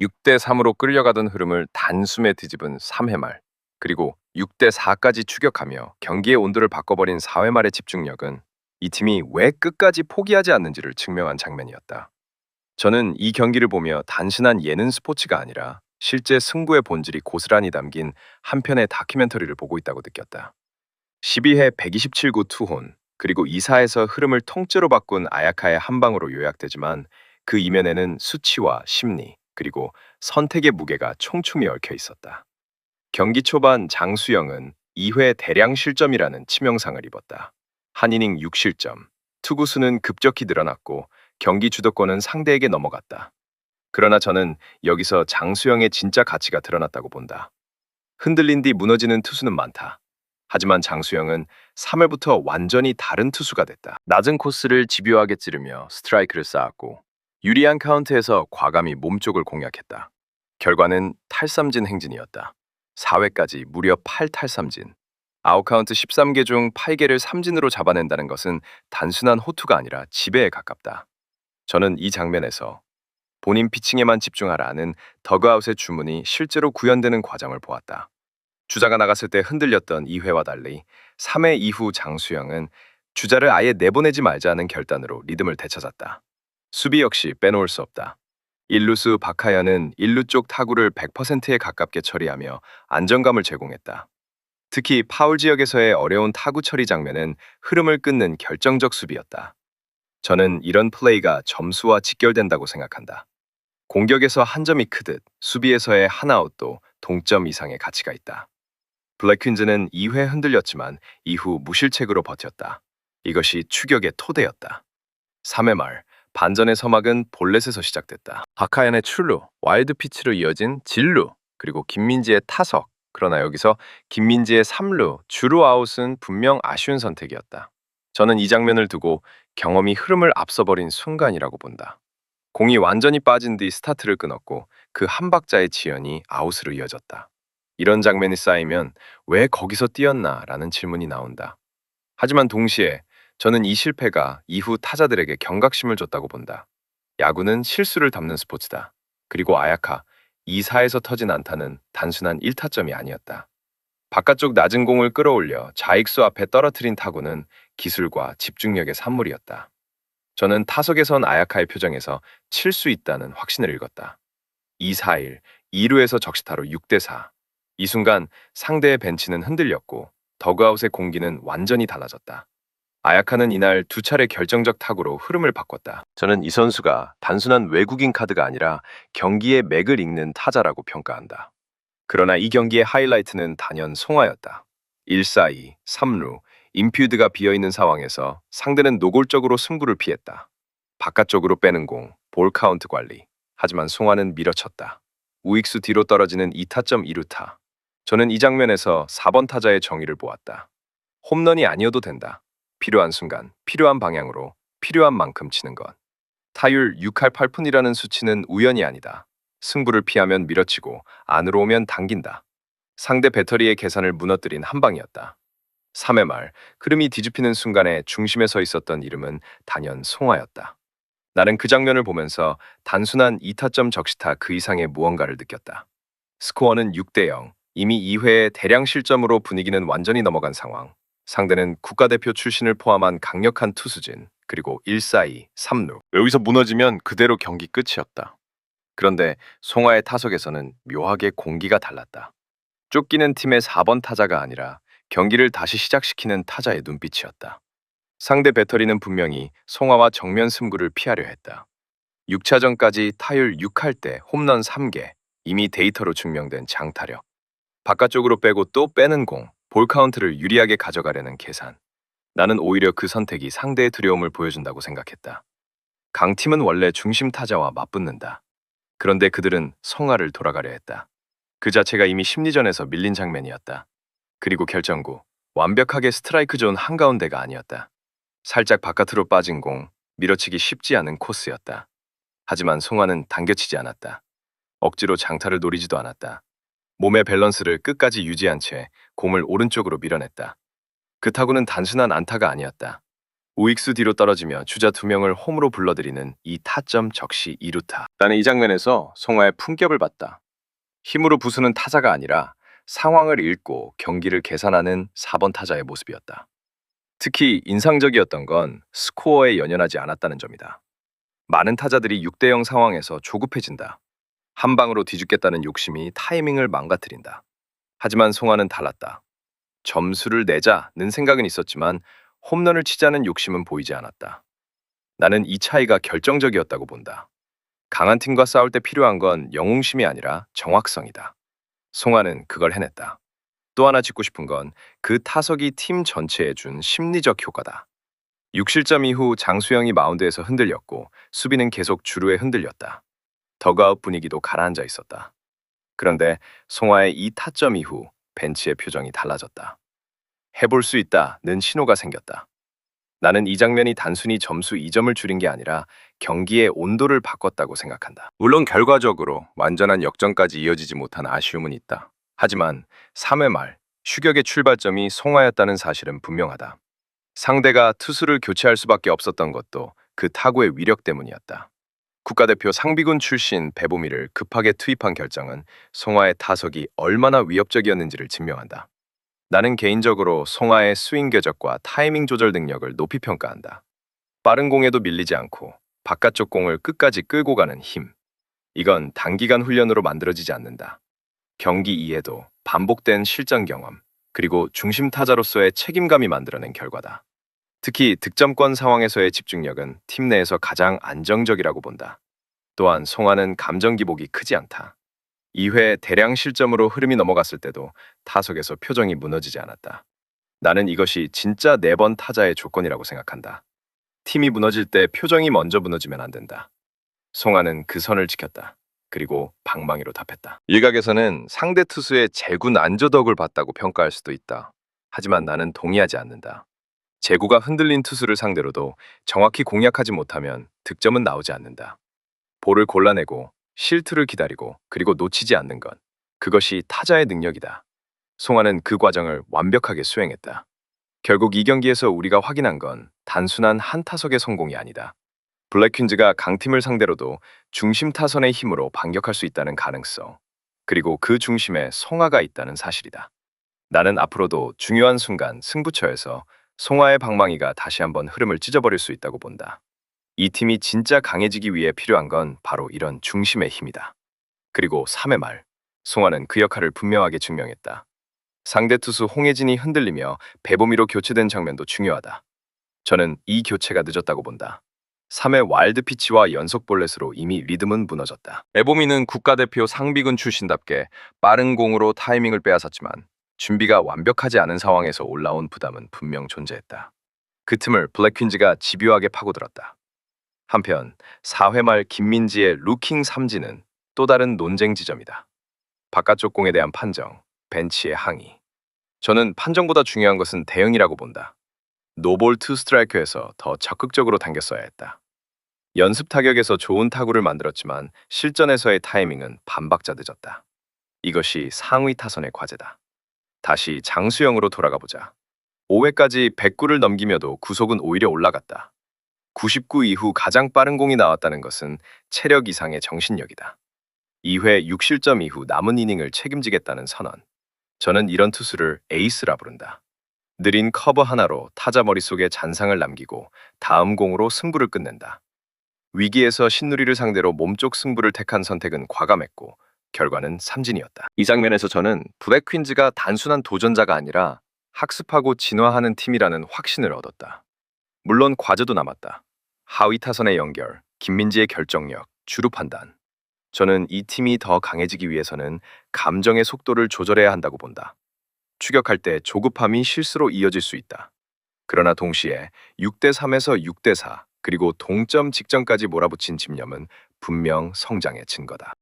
6대 3으로 끌려가던 흐름을 단숨에 뒤집은 3회 말, 그리고 6대 4까지 추격하며 경기의 온도를 바꿔버린 4회 말의 집중력은 이 팀이 왜 끝까지 포기하지 않는지를 증명한 장면이었다. 저는 이 경기를 보며 단순한 예능 스포츠가 아니라 실제 승부의 본질이 고스란히 담긴 한 편의 다큐멘터리를 보고 있다고 느꼈다. 12회 127구 투혼, 그리고 2사에서 흐름을 통째로 바꾼 아야카의 한 방으로 요약되지만 그 이면에는 수치와 심리, 그리고 선택의 무게가 총총히 얽혀 있었다. 경기 초반 장수영은 2회 대량 실점이라는 치명상을 입었다. 한 이닝 6실점, 투구수는 급격히 늘어났고 경기 주도권은 상대에게 넘어갔다. 그러나 저는 여기서 장수영의 진짜 가치가 드러났다고 본다. 흔들린 뒤 무너지는 투수는 많다. 하지만 장수영은 3회부터 완전히 다른 투수가 됐다. 낮은 코스를 집요하게 찌르며 스트라이크를 쌓았고 유리한 카운트에서 과감히 몸쪽을 공략했다. 결과는 탈삼진 행진이었다. 4회까지 무려 8탈삼진. 아웃카운트 13개 중 8개를 삼진으로 잡아낸다는 것은 단순한 호투가 아니라 지배에 가깝다. 저는 이 장면에서 본인 피칭에만 집중하라는 더그아웃의 주문이 실제로 구현되는 과정을 보았다. 주자가 나갔을 때 흔들렸던 2회와 달리 3회 이후 장수영은 주자를 아예 내보내지 말자는 결단으로 리듬을 되찾았다. 수비 역시 빼놓을 수 없다. 일루수 박하연은 일루 쪽 타구를 100%에 가깝게 처리하며 안정감을 제공했다. 특히 파울 지역에서의 어려운 타구 처리 장면은 흐름을 끊는 결정적 수비였다. 저는 이런 플레이가 점수와 직결된다고 생각한다. 공격에서 한 점이 크듯 수비에서의 한 아웃도 동점 이상의 가치가 있다. 블랙퀸즈는 2회 흔들렸지만 이후 무실책으로 버텼다. 이것이 추격의 토대였다. 3회 말 반전의 서막은 볼넷에서 시작됐다. 박하연의 출루, 와일드 피치로 이어진 진루, 그리고 김민지의 타석. 그러나 여기서 김민지의 3루, 주루 아웃은 분명 아쉬운 선택이었다. 저는 이 장면을 두고 경험이 흐름을 앞서버린 순간이라고 본다. 공이 완전히 빠진 뒤 스타트를 끊었고 그 한 박자의 지연이 아웃으로 이어졌다. 이런 장면이 쌓이면 왜 거기서 뛰었나 라는 질문이 나온다. 하지만 동시에 저는 이 실패가 이후 타자들에게 경각심을 줬다고 본다. 야구는 실수를 담는 스포츠다. 그리고 아야카, 2사에서 터진 안타는 단순한 1타점이 아니었다. 바깥쪽 낮은 공을 끌어올려 좌익수 앞에 떨어뜨린 타구는 기술과 집중력의 산물이었다. 저는 타석에선 아야카의 표정에서 칠 수 있다는 확신을 읽었다. 2-4-1, 2루에서 적시타로 6대4. 이 순간 상대의 벤치는 흔들렸고 더그아웃의 공기는 완전히 달라졌다. 아야카는 이날 두 차례 결정적 타구로 흐름을 바꿨다. 저는 이 선수가 단순한 외국인 카드가 아니라 경기의 맥을 읽는 타자라고 평가한다. 그러나 이 경기의 하이라이트는 단연 송화였다. 1-4-2, 3루, 인퓨드가 비어있는 상황에서 상대는 노골적으로 승부를 피했다. 바깥쪽으로 빼는 공, 볼 카운트 관리. 하지만 송화는 밀어쳤다. 우익수 뒤로 떨어지는 2타점 2루타. 저는 이 장면에서 4번 타자의 정의를 보았다. 홈런이 아니어도 된다. 필요한 순간, 필요한 방향으로, 필요한 만큼 치는 것. 타율 6할 8푼이라는 수치는 우연이 아니다. 승부를 피하면 밀어치고 안으로 오면 당긴다. 상대 배터리의 계산을 무너뜨린 한 방이었다. 3회 말 흐름이 뒤집히는 순간에 중심에 서 있었던 이름은 단연 송화였다. 나는 그 장면을 보면서 단순한 2타점 적시타 그 이상의 무언가를 느꼈다. 스코어는 6대 0. 이미 2회에 대량 실점으로 분위기는 완전히 넘어간 상황. 상대는 국가대표 출신을 포함한 강력한 투수진, 그리고 1-4-2, 3루. 여기서 무너지면 그대로 경기 끝이었다. 그런데 송화의 타석에서는 묘하게 공기가 달랐다. 쫓기는 팀의 4번 타자가 아니라 경기를 다시 시작시키는 타자의 눈빛이었다. 상대 배터리는 분명히 송화와 정면 승부를 피하려 했다. 6차전까지 타율 6할 때 홈런 3개, 이미 데이터로 증명된 장타력. 바깥쪽으로 빼고 또 빼는 공, 볼 카운트를 유리하게 가져가려는 계산. 나는 오히려 그 선택이 상대의 두려움을 보여준다고 생각했다. 강팀은 원래 중심 타자와 맞붙는다. 그런데 그들은 성화를 돌아가려 했다. 그 자체가 이미 심리전에서 밀린 장면이었다. 그리고 결정구, 완벽하게 스트라이크 존 한가운데가 아니었다. 살짝 바깥으로 빠진 공, 밀어치기 쉽지 않은 코스였다. 하지만 송화는 당겨치지 않았다. 억지로 장타를 노리지도 않았다. 몸의 밸런스를 끝까지 유지한 채 공을 오른쪽으로 밀어냈다. 그 타구는 단순한 안타가 아니었다. 우익수 뒤로 떨어지며 주자 두 명을 홈으로 불러들이는 이 타점 적시 2루타. 나는 이 장면에서 송화의 품격을 봤다. 힘으로 부수는 타자가 아니라 상황을 읽고 경기를 계산하는 4번 타자의 모습이었다. 특히 인상적이었던 건 스코어에 연연하지 않았다는 점이다. 많은 타자들이 6대0 상황에서 조급해진다. 한 방으로 뒤죽겠다는 욕심이 타이밍을 망가뜨린다. 하지만 송화는 달랐다. 점수를 내자는 생각은 있었지만 홈런을 치자는 욕심은 보이지 않았다. 나는 이 차이가 결정적이었다고 본다. 강한 팀과 싸울 때 필요한 건 영웅심이 아니라 정확성이다. 송화는 그걸 해냈다. 또 하나 짚고 싶은 건 그 타석이 팀 전체에 준 심리적 효과다. 6실점 이후 장수영이 마운드에서 흔들렸고 수비는 계속 주루에 흔들렸다. 더그아웃 분위기도 가라앉아 있었다. 그런데 송화의 이 타점 이후 벤치의 표정이 달라졌다. 해볼 수 있다는 신호가 생겼다. 나는 이 장면이 단순히 점수 2점을 줄인 게 아니라 경기의 온도를 바꿨다고 생각한다. 물론 결과적으로 완전한 역전까지 이어지지 못한 아쉬움은 있다. 하지만 3회 말 추격의 출발점이 송화였다는 사실은 분명하다. 상대가 투수를 교체할 수밖에 없었던 것도 그 타구의 위력 때문이었다. 국가대표 상비군 출신 배보미를 급하게 투입한 결정은 송화의 타석이 얼마나 위협적이었는지를 증명한다. 나는 개인적으로 송화의 스윙 궤적과 타이밍 조절 능력을 높이 평가한다. 빠른 공에도 밀리지 않고 바깥쪽 공을 끝까지 끌고 가는 힘. 이건 단기간 훈련으로 만들어지지 않는다. 경기 이해도, 반복된 실전 경험, 그리고 중심 타자로서의 책임감이 만들어낸 결과다. 특히 득점권 상황에서의 집중력은 팀 내에서 가장 안정적이라고 본다. 또한 송화는 감정 기복이 크지 않다. 2회 대량 실점으로 흐름이 넘어갔을 때도 타석에서 표정이 무너지지 않았다. 나는 이것이 진짜 네 번 타자의 조건이라고 생각한다. 팀이 무너질 때 표정이 먼저 무너지면 안 된다. 송화는 그 선을 지켰다. 그리고 방망이로 답했다. 일각에서는 상대 투수의 재군 안저덕을 봤다고 평가할 수도 있다. 하지만 나는 동의하지 않는다. 제구가 흔들린 투수를 상대로도 정확히 공략하지 못하면 득점은 나오지 않는다. 볼을 골라내고 실투를 기다리고 그리고 놓치지 않는 것. 그것이 타자의 능력이다. 송화는 그 과정을 완벽하게 수행했다. 결국 이 경기에서 우리가 확인한 건 단순한 한 타석의 성공이 아니다. 블랙퀸즈가 강팀을 상대로도 중심 타선의 힘으로 반격할 수 있다는 가능성, 그리고 그 중심에 송화가 있다는 사실이다. 나는 앞으로도 중요한 순간 승부처에서 송화의 방망이가 다시 한번 흐름을 찢어버릴 수 있다고 본다. 이 팀이 진짜 강해지기 위해 필요한 건 바로 이런 중심의 힘이다. 그리고 3회 말, 송화는 그 역할을 분명하게 증명했다. 상대 투수 홍혜진이 흔들리며 배보미로 교체된 장면도 중요하다. 저는 이 교체가 늦었다고 본다. 3회 와일드 피치와 연속 볼넷으로 이미 리듬은 무너졌다. 에보미는 국가대표 상비군 출신답게 빠른 공으로 타이밍을 빼앗았지만 준비가 완벽하지 않은 상황에서 올라온 부담은 분명 존재했다. 그 틈을 블랙퀸즈가 집요하게 파고들었다. 한편 4회 말 김민지의 루킹 삼진은 또 다른 논쟁 지점이다. 바깥쪽 공에 대한 판정, 벤치의 항의. 저는 판정보다 중요한 것은 대응이라고 본다. 노볼 투 스트라이크에서 더 적극적으로 당겼어야 했다. 연습 타격에서 좋은 타구를 만들었지만 실전에서의 타이밍은 반박자 늦었다. 이것이 상위 타선의 과제다. 다시 장수영으로 돌아가 보자. 5회까지 109를 넘기며도 구속은 오히려 올라갔다. 99 이후 가장 빠른 공이 나왔다는 것은 체력 이상의 정신력이다. 2회 6실점 이후 남은 이닝을 책임지겠다는 선언. 저는 이런 투수를 에이스라 부른다. 느린 커버 하나로 타자 머릿속에 잔상을 남기고 다음 공으로 승부를 끝낸다. 위기에서 신누리를 상대로 몸쪽 승부를 택한 선택은 과감했고 결과는 삼진이었다. 이 장면에서 저는 블랙퀸즈가 단순한 도전자가 아니라 학습하고 진화하는 팀이라는 확신을 얻었다. 물론 과제도 남았다. 하위 타선의 연결, 김민지의 결정력, 주루 판단. 저는 이 팀이 더 강해지기 위해서는 감정의 속도를 조절해야 한다고 본다. 추격할 때 조급함이 실수로 이어질 수 있다. 그러나 동시에 6대 3에서 6대 4 그리고 동점 직전까지 몰아붙인 집념은 분명 성장의 증거다.